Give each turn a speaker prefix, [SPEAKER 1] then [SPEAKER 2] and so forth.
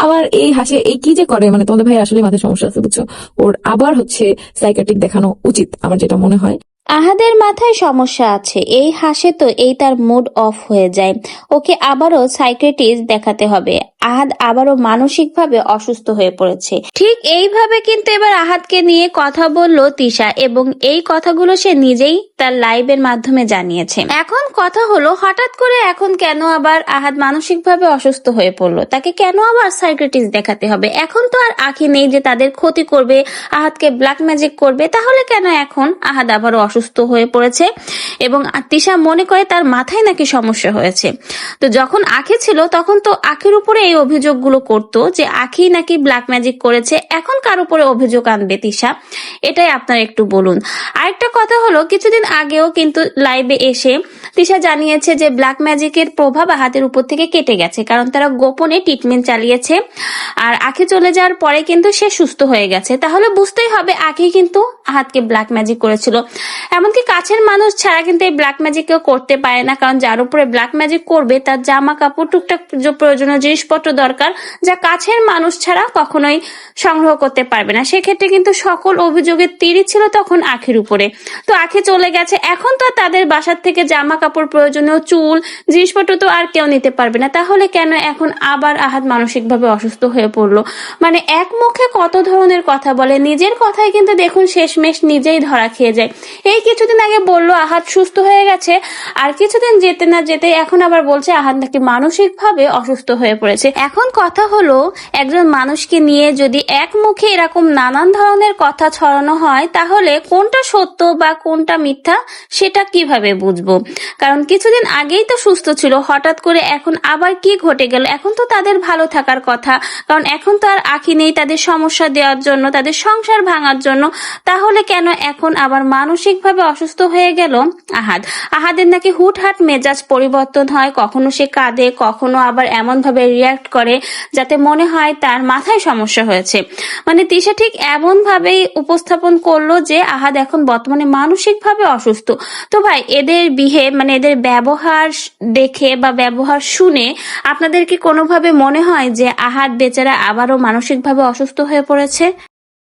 [SPEAKER 1] আমার এই হাসে, এই কি যে করে? মানে তোমাদের ভাই আসলে মাথায় সমস্যা আছে, বুঝছ? ওর আবার হচ্ছে সাইকেটিক দেখানো উচিত, আমার যেটা মনে হয়।
[SPEAKER 2] আহাদের মাথায় সমস্যা আছে। এই হাসে তো এই তার মুড অফ হয়ে যায়। ওকে আবারও সাইক্রেটিস্ট দেখাতে হবে। আহাদ আবারও মানসিকভাবে অসুস্থ হয়ে পড়েছে। ঠিক এইভাবে কিন্তু এবার আহাদকে নিয়ে কথা বলল তিশা এবং এই কথাগুলো সে নিজেই তার লাইভের মাধ্যমে জানিয়েছে। এখন কথা হলো, হঠাৎ করে এখন কেন আবার আহাদ মানসিকভাবে অসুস্থ হয়ে পড়ল? তাকে কেন আবার সাইক্রেটিস দেখাতে হবে? এখন তো আর আখি নেই যে তাদের ক্ষতি করবে, আহাদকে ব্ল্যাক ম্যাজিক করবে। তাহলে কেন এখন আহাদ আবারও অসুস্থ হয়ে পড়েছে? এবং তিশা মনে করে তার মাথায় নাকি সমস্যা হয়েছে। তো যখন আখি ছিল, তখন তো আখির উপরে এই অভিযোগগুলো করত যে আখি নাকি ব্ল্যাক ম্যাজিক করেছে, এখন কার উপরে অভিযোগ আনবে তিশা? এটাই আপনার একটু বলুন। আরেকটা কথা হলো, কিছুদিন আগেও কিন্তু লাইভে এসে তিশা জানিয়েছে যে ব্ল্যাক ম্যাজিকের প্রভাব হাতের উপর থেকে কেটে গেছে, কারণ তারা গোপনে ট্রিটমেন্ট চালিয়েছে আর আখি চলে যাওয়ার পরে কিন্তু সে সুস্থ হয়ে গেছে। তাহলে বুঝতেই হবে আখি কিন্তু হাতকে ব্ল্যাক ম্যাজিক করেছিল। এমনকি কাছের মানুষ ছাড়া কিন্তু এই ব্ল্যাক ম্যাজিক কেউ করতে পারে না, কারণ যার উপরে ব্ল্যাক ম্যাজিক করবে তার জামা কাপড়, টুকটাক প্রয়োজনীয় জিনিসপত্র দরকার, যা কাছের মানুষ ছাড়া কখনোই সংগ্রহ করতে পারবে না। সেক্ষেত্রে কিন্তু সকল অভিযোগের তীরই ছিল তখন আখির উপরে। তো আখি চলে গেছে। এখন তো তাদের বাসার থেকে জামা কাপড় প্রয়োজনীয় চুল, জিনিসপত্র তো আর কেউ নিতে পারবে না। তাহলে কেন এখন আবার আহাত মানসিকভাবে অসুস্থ হয়ে পড়ল? মানে এক মুখে কত ধরনের কথা বলে, নিজের কথাই কিন্তু দেখুন শেষমেশ নিজেই ধরা খেয়ে যায়। এই কিছুদিন আগে বলল আহাত সুস্থ হয়ে গেছে, আর কিছুদিন যেতে না যেতে এখন আবার বলছে আহাত নাকি মানসিকভাবে অসুস্থ হয়ে পড়েছে। এখন কথা হলো, একজন মানুষকে নিয়ে যদি এক মুখে এরকম নানান ধরনের কথা ছড়ানো হয়, তাহলে কোনটা সত্য বা কোনটা মিথ্যা সেটা কীভাবে বুঝব? কারণ কিছুদিন আগেই তো সুস্থ ছিল, হঠাৎ করে এখন আবার কি ঘটে গেল? এখন তো তাদের ভালো থাকার কথা। কারণ এখন তো আর আঁকি নেই তাদের সমস্যা দেওয়ার জন্য, তাদের সংসার ভাঙার জন্য। তাহলে কেন এখন আবার মানসিকভাবে অসুস্থ হয়ে গেল? আহাদ, আহাদের নাকি হুটহাট মেজাজ পরিবর্তন হয়, কখনো সে কাঁদে, কখনো আবার এমন ভাবে রিয়াক্ট করে, যাতে মনে হয় তার মাথায় সমস্যা হয়েছে। মানে তিশা ঠিক এমন ভাবেই উপস্থাপন করল যে, আহাদ এখন বর্তমানে মানসিকভাবে অসুস্থ। তো ভাই, এদের বিহে মানে এদের ব্যবহার দেখে বা ব্যবহার শুনে আপনাদের কি কোনোভাবে মনে হয় যে, আহাদ বেচারা আবারও মানসিকভাবে অসুস্থ হয়ে পড়েছে?